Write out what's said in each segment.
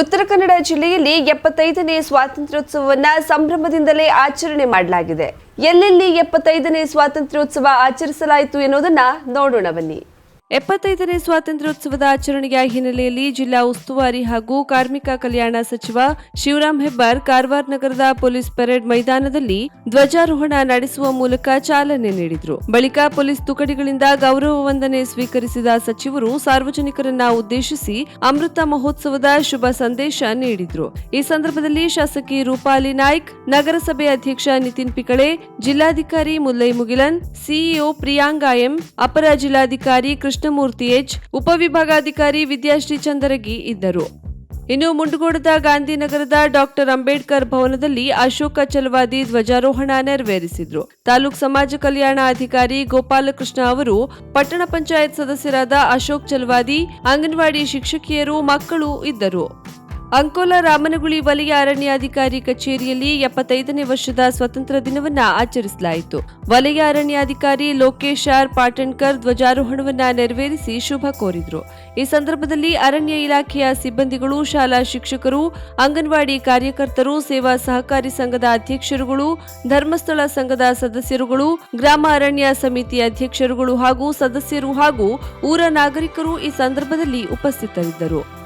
ಉತ್ತರ ಕನ್ನಡ ಜಿಲ್ಲೆಯಲ್ಲಿ ಎಪ್ಪತ್ತೈದನೇ ಸ್ವಾತಂತ್ರ್ಯೋತ್ಸವವನ್ನು ಸಂಭ್ರಮದಿಂದಲೇ ಆಚರಣೆ ಮಾಡಲಾಗಿದೆ. ಎಲ್ಲೆಲ್ಲಿ ಎಪ್ಪತ್ತೈದನೇ ಸ್ವಾತಂತ್ರ್ಯೋತ್ಸವ ಆಚರಿಸಲಾಯಿತು ಎನ್ನುವುದನ್ನು ನೋಡೋಣ ಬನ್ನಿ. ಎಪ್ಪತ್ತೈದನೇ ಸ್ವಾತಂತ್ರ್ಯೋತ್ಸವದ ಆಚರಣೆಯ ಹಿನ್ನೆಲೆಯಲ್ಲಿ ಜಿಲ್ಲಾ ಉಸ್ತುವಾರಿ ಹಾಗೂ ಕಾರ್ಮಿಕ ಕಲ್ಯಾಣ ಸಚಿವ ಶಿವರಾಮ್ ಹೆಬ್ಬಾರ್ ಕಾರವಾರ ನಗರದ ಪೊಲೀಸ್ ಪರೇಡ್ ಮೈದಾನದಲ್ಲಿ ಧ್ವಜಾರೋಹಣ ನಡೆಸುವ ಮೂಲಕ ಚಾಲನೆ ನೀಡಿದರು. ಬಳಿಕ ಪೊಲೀಸ್ ತುಕಡಿಗಳಿಂದ ಗೌರವ ವಂದನೆ ಸ್ವೀಕರಿಸಿದ ಸಚಿವರು ಸಾರ್ವಜನಿಕರನ್ನ ಉದ್ದೇಶಿಸಿ ಅಮೃತ ಮಹೋತ್ಸವದ ಶುಭ ಸಂದೇಶ ನೀಡಿದರು. ಈ ಸಂದರ್ಭದಲ್ಲಿ ಶಾಸಕಿ ರೂಪಾಲಿ ನಾಯ್ಕ್, ನಗರಸಭೆ ಅಧ್ಯಕ್ಷ ನಿತಿನ್ ಪಿಕಳೆ, ಜಿಲ್ಲಾಧಿಕಾರಿ ಮುಲ್ಲೈ ಮುಗಿಲನ್, ಸಿಇಒ ಪ್ರಿಯಾಂಗಾ ಎಂ, ಅಪರ ಜಿಲ್ಲಾಧಿಕಾರಿ ಕೃಷ್ಣಮೂರ್ತಿ ಎಚ್, ಉಪವಿಭಾಗಾಧಿಕಾರಿ ವಿದ್ಯಾಶ್ರೀ ಚಂದರಗಿ ಇದ್ದರು. ಇನ್ನು ಮುಂಡಗೋಡದ ಗಾಂಧಿನಗರದ ಡಾಕ್ಟರ್ ಅಂಬೇಡ್ಕರ್ ಭವನದಲ್ಲಿ ಅಶೋಕ ಚಲವಾದಿ ಧ್ವಜಾರೋಹಣ ನೆರವೇರಿಸಿದ್ರು. ತಾಲೂಕ್ ಸಮಾಜ ಕಲ್ಯಾಣ ಅಧಿಕಾರಿ ಗೋಪಾಲಕೃಷ್ಣ ಅವರು, ಪಟ್ಟಣ ಪಂಚಾಯತ್ ಸದಸ್ಯರಾದ ಅಶೋಕ್ ಚಲವಾದಿ, ಅಂಗನವಾಡಿ ಶಿಕ್ಷಕಿಯರು, ಮಕ್ಕಳು ಇದ್ದರು. ಅಂಕೋಲ ರಾಮನಗುಳಿ ವಲಯ ಅರಣ್ಯಾಧಿಕಾರಿ ಕಚೇರಿಯಲ್ಲಿ ಎಪ್ಪತ್ತೈದನೇ ವರ್ಷದ ಸ್ವತಂತ್ರ ದಿನವನ್ನ ಆಚರಿಸಲಾಯಿತು. ವಲಯ ಅರಣ್ಯಾಧಿಕಾರಿ ಲೋಕೇಶ್ ಆರ್ ಪಾಟಣ್ಕರ್ ಧ್ವಜಾರೋಹಣವನ್ನ ನೆರವೇರಿಸಿ ಶುಭ ಕೋರಿದ್ರು. ಈ ಸಂದರ್ಭದಲ್ಲಿ ಅರಣ್ಯ ಇಲಾಖೆಯ ಸಿಬ್ಬಂದಿಗಳು, ಶಾಲಾ ಶಿಕ್ಷಕರು, ಅಂಗನವಾಡಿ ಕಾರ್ಯಕರ್ತರು, ಸೇವಾ ಸಹಕಾರಿ ಸಂಘದ ಅಧ್ಯಕ್ಷರುಗಳು, ಧರ್ಮಸ್ಥಳ ಸಂಘದ ಸದಸ್ಯರುಗಳು, ಗ್ರಾಮ ಅರಣ್ಯ ಸಮಿತಿ ಅಧ್ಯಕ್ಷರುಗಳು ಹಾಗೂ ಸದಸ್ಯರು ಹಾಗೂ ಊರ ನಾಗರಿಕರು ಈ ಸಂದರ್ಭದಲ್ಲಿ ಉಪಸ್ಥಿತರಿದ್ದರು.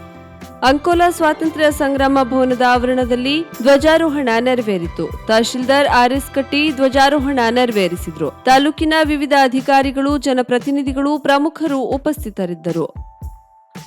ಅಂಕೋಲಾ ಸ್ವಾತಂತ್ರ್ಯ ಸಂಗ್ರಾಮ ಭವನದ ಆವರಣದಲ್ಲಿ ಧ್ವಜಾರೋಹಣ ನೆರವೇರಿತು. ತಹಶೀಲ್ದಾರ್ ಆರ್ಎಸ್ ಕಟ್ಟಿ ಧ್ವಜಾರೋಹಣ ನೆರವೇರಿಸಿದ್ರು. ತಾಲೂಕಿನ ವಿವಿಧ ಅಧಿಕಾರಿಗಳು, ಜನಪ್ರತಿನಿಧಿಗಳು, ಪ್ರಮುಖರು ಉಪಸ್ಥಿತರಿದ್ದರು.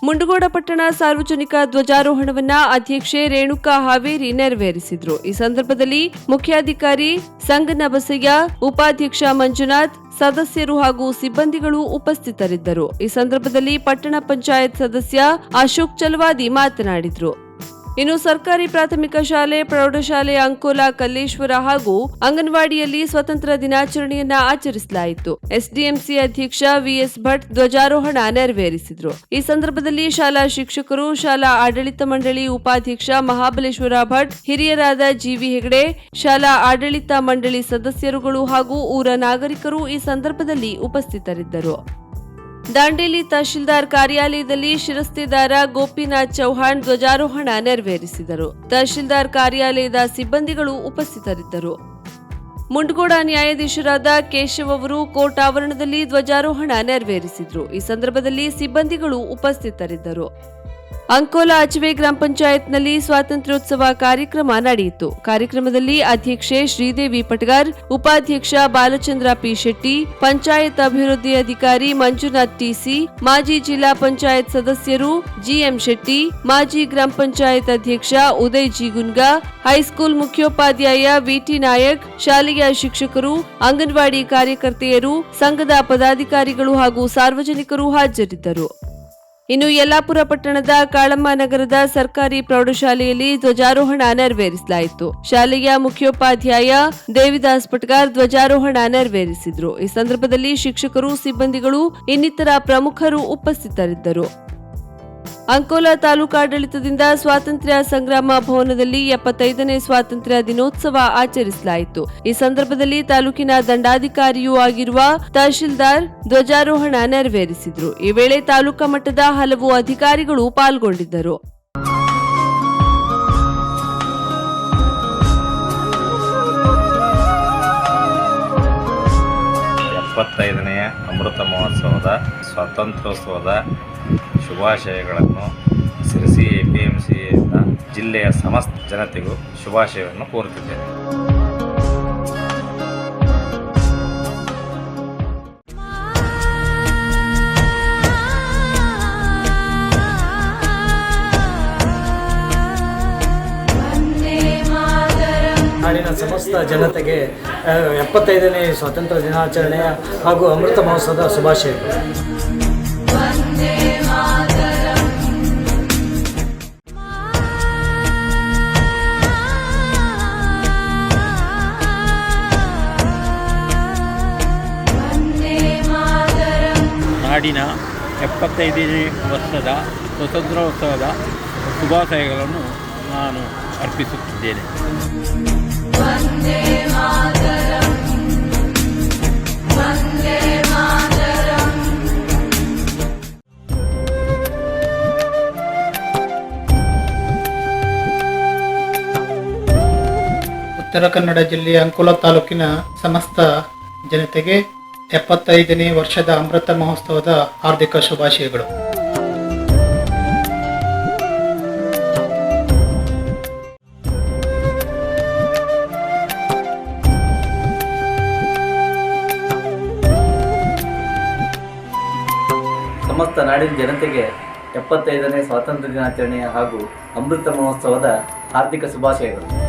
ಮುಂಡಗೋಡ ಪಟ್ಟಣ ಸಾರ್ವಜನಿಕ ಧ್ವಜಾರೋಹಣವನ್ನ ಅಧ್ಯಕ್ಷೆ ರೇಣುಕಾ ಹಾವೇರಿ ನೆರವೇರಿಸಿದ್ರು. ಈ ಸಂದರ್ಭದಲ್ಲಿ ಮುಖ್ಯಾಧಿಕಾರಿ ಸಂಗನ ಬಸಯ್ಯ, ಉಪಾಧ್ಯಕ್ಷ ಮಂಜುನಾಥ್, ಸದಸ್ಯರು ಹಾಗೂ ಸಿಬ್ಬಂದಿಗಳು ಉಪಸ್ಥಿತರಿದ್ದರು. ಈ ಸಂದರ್ಭದಲ್ಲಿ ಪಟ್ಟಣ ಪಂಚಾಯತ್ ಸದಸ್ಯ ಅಶೋಕ್ ಚಲವಾದಿ ಮಾತನಾಡಿದ್ರು. ಇನ್ನು ಸರ್ಕಾರಿ ಪ್ರಾಥಮಿಕ ಶಾಲೆ, ಪ್ರೌಢಶಾಲೆ, ಅಂಕೋಲಾ, ಕಲ್ಲೇಶ್ವರ ಹಾಗೂ ಅಂಗನವಾಡಿಯಲ್ಲಿ ಸ್ವತಂತ್ರ ದಿನಾಚರಣೆಯನ್ನ ಆಚರಿಸಲಾಯಿತು. ಎಸ್ಡಿಎಂಸಿ ಅಧ್ಯಕ್ಷ ವಿಎಸ್ ಭಟ್ ಧ್ವಜಾರೋಹಣ ನೆರವೇರಿಸಿದ್ರು. ಈ ಸಂದರ್ಭದಲ್ಲಿ ಶಾಲಾ ಶಿಕ್ಷಕರು, ಶಾಲಾ ಆಡಳಿತ ಮಂಡಳಿ ಉಪಾಧ್ಯಕ್ಷ ಮಹಾಬಲೇಶ್ವರ ಭಟ್, ಹಿರಿಯರಾದ ಜಿವಿ ಹೆಗಡೆ, ಶಾಲಾ ಆಡಳಿತ ಮಂಡಳಿ ಸದಸ್ಯರುಗಳು ಹಾಗೂ ಊರ ನಾಗರಿಕರು ಈ ಸಂದರ್ಭದಲ್ಲಿ ಉಪಸ್ಥಿತರಿದ್ದರು. ದಾಂಡೇಲಿ ತಹಶೀಲ್ದಾರ್ ಕಾರ್ಯಾಲಯದಲ್ಲಿ ಶಿರಸ್ತೆದಾರ ಗೋಪಿನಾಥ್ ಚೌಹಾಣ್ ಧ್ವಜಾರೋಹಣ ನೆರವೇರಿಸಿದರು. ತಹಶೀಲ್ದಾರ್ ಕಾರ್ಯಾಲಯದ ಸಿಬ್ಬಂದಿಗಳು ಉಪಸ್ಥಿತರಿದ್ದರು. ಮುಂಡಗೋಡ ನ್ಯಾಯಾಧೀಶರಾದ ಕೇಶವ್ ಅವರು ಕೋರ್ಟ್ ಆವರಣದಲ್ಲಿ ಧ್ವಜಾರೋಹಣ ನೆರವೇರಿಸಿದ್ರು. ಈ ಸಂದರ್ಭದಲ್ಲಿ ಸಿಬ್ಬಂದಿಗಳು ಉಪಸ್ಥಿತರಿದ್ದರು. ಅಂಕೋಲಾ ಅಚವೆ ಗ್ರಾಮ ಪಂಚಾಯತ್ನಲ್ಲಿ ಸ್ವಾತಂತ್ರ್ಯೋತ್ಸವ ಕಾರ್ಯಕ್ರಮ ನಡೆಯಿತು. ಕಾರ್ಯಕ್ರಮದಲ್ಲಿ ಅಧ್ಯಕ್ಷೆ ಶ್ರೀದೇವಿ ಪಟ್ಗಾರ್, ಉಪಾಧ್ಯಕ್ಷ ಬಾಲಚಂದ್ರ ಪಿ ಶೆಟ್ಟಿ, ಪಂಚಾಯತ್ ಅಭಿವೃದ್ಧಿ ಅಧಿಕಾರಿ ಮಂಜುನಾಥ್ ಟಿಸಿ ಮಾಜಿ ಜಿಲ್ಲಾ ಪಂಚಾಯತ್ ಸದಸ್ಯರು ಜಿಎಂ ಶೆಟ್ಟಿ, ಮಾಜಿ ಗ್ರಾಮ ಪಂಚಾಯತ್ ಅಧ್ಯಕ್ಷ Uday G Gunga, high school ಮುಖ್ಯೋಪಾಧ್ಯಾಯ ವಿಟಿ ನಾಯಕ್, ಶಾಲೆಯ ಶಿಕ್ಷಕರು, ಅಂಗನವಾಡಿ ಕಾರ್ಯಕರ್ತೆಯರು, ಸಂಘದ ಪದಾಧಿಕಾರಿಗಳು ಹಾಗೂ ಸಾರ್ವಜನಿಕರು ಹಾಜರಿದ್ದರು. ಇನ್ನು ಯಲ್ಲಾಪುರ ಪಟ್ಟಣದ ಕಾಳಮ್ಮ ನಗರದ ಸರ್ಕಾರಿ ಪ್ರೌಢಶಾಲೆಯಲ್ಲಿ ಧ್ವಜಾರೋಹಣ ನೆರವೇರಿಸಲಾಯಿತು. ಶಾಲೆಯ ಮುಖ್ಯೋಪಾಧ್ಯಾಯ ದೇವಿದಾಸ್ ಪಟ್ಗಾರ್ ಧ್ವಜಾರೋಹಣ ನೆರವೇರಿಸಿದ್ರು. ಈ ಸಂದರ್ಭದಲ್ಲಿ ಶಿಕ್ಷಕರು, ಸಿಬ್ಬಂದಿಗಳು, ಇನ್ನಿತರ ಪ್ರಮುಖರು ಉಪಸ್ಥಿತರಿದ್ದರು. ಅಂಕೋಲಾ ತಾಲೂಕಾಡಳಿತದಿಂದ ಸ್ವಾತಂತ್ರ್ಯ ಸಂಗ್ರಾಮ ಭವನದಲ್ಲಿ ಎಪ್ಪತ್ತೈದನೇ ಸ್ವಾತಂತ್ರ್ಯ ದಿನೋತ್ಸವ ಆಚರಿಸಲಾಯಿತು. ಈ ಸಂದರ್ಭದಲ್ಲಿ ತಾಲೂಕಿನ ದಂಡಾಧಿಕಾರಿಯೂ ಆಗಿರುವ ತಹಶೀಲ್ದಾರ್ ಧ್ವಜಾರೋಹಣ ನೆರವೇರಿಸಿದ್ರು. ಈ ವೇಳೆ ತಾಲೂಕಾ ಮಟ್ಟದ ಹಲವು ಅಧಿಕಾರಿಗಳು ಪಾಲ್ಗೊಂಡಿದ್ದರು. ಎಪ್ಪತ್ತೈದನೆಯ ಅಮೃತ ಮಹೋತ್ಸವದ ಸ್ವಾತಂತ್ರ್ಯೋತ್ಸವದ ಶುಭಾಶಯಗಳನ್ನು ಸಿರಸಿ ಎ ಪಿ ಎಂ ಸಿಯಿಂದ ಜಿಲ್ಲೆಯ ಸಮಸ್ತ ಜನತೆಗೂ ಶುಭಾಶಯವನ್ನು ಕೋರುತ್ತಿದ್ದೇನೆ. ನಾಡಿನ ಸಮಸ್ತ ಜನತೆಗೆ ಎಪ್ಪತ್ತೈದನೇ ಸ್ವಾತಂತ್ರ್ಯ ದಿನಾಚರಣೆಯ ಹಾಗೂ ಅಮೃತ ಮಹೋತ್ಸವದ ಶುಭಾಶಯಗಳು. ನಾಡಿನ ಎಪ್ಪತ್ತೈದನೇ ವರ್ಷದ ಸ್ವತಂತ್ರೋತ್ಸವದ ಶುಭಾಶಯಗಳನ್ನು ನಾನು ಅರ್ಪಿಸುತ್ತಿದ್ದೇನೆ. ಉತ್ತರ ಕನ್ನಡ ಜಿಲ್ಲೆಯ ಅಂಕೋಲ ತಾಲೂಕಿನ ಸಮಸ್ತ ಜನತೆಗೆ ಎಪ್ಪತ್ತೈದನೇ ವರ್ಷದ ಅಮೃತ ಮಹೋತ್ಸವದ ಹಾರ್ದಿಕ ಶುಭಾಶಯಗಳು. ನಾಡಿನ ಜನತೆಗೆ ಎಪ್ಪತ್ತೈದನೇ ಸ್ವಾತಂತ್ರ್ಯ ದಿನಾಚರಣೆಯ ಹಾಗೂ ಅಮೃತ ಮಹೋತ್ಸವದ ಹಾರ್ದಿಕ ಶುಭಾಶಯಗಳು.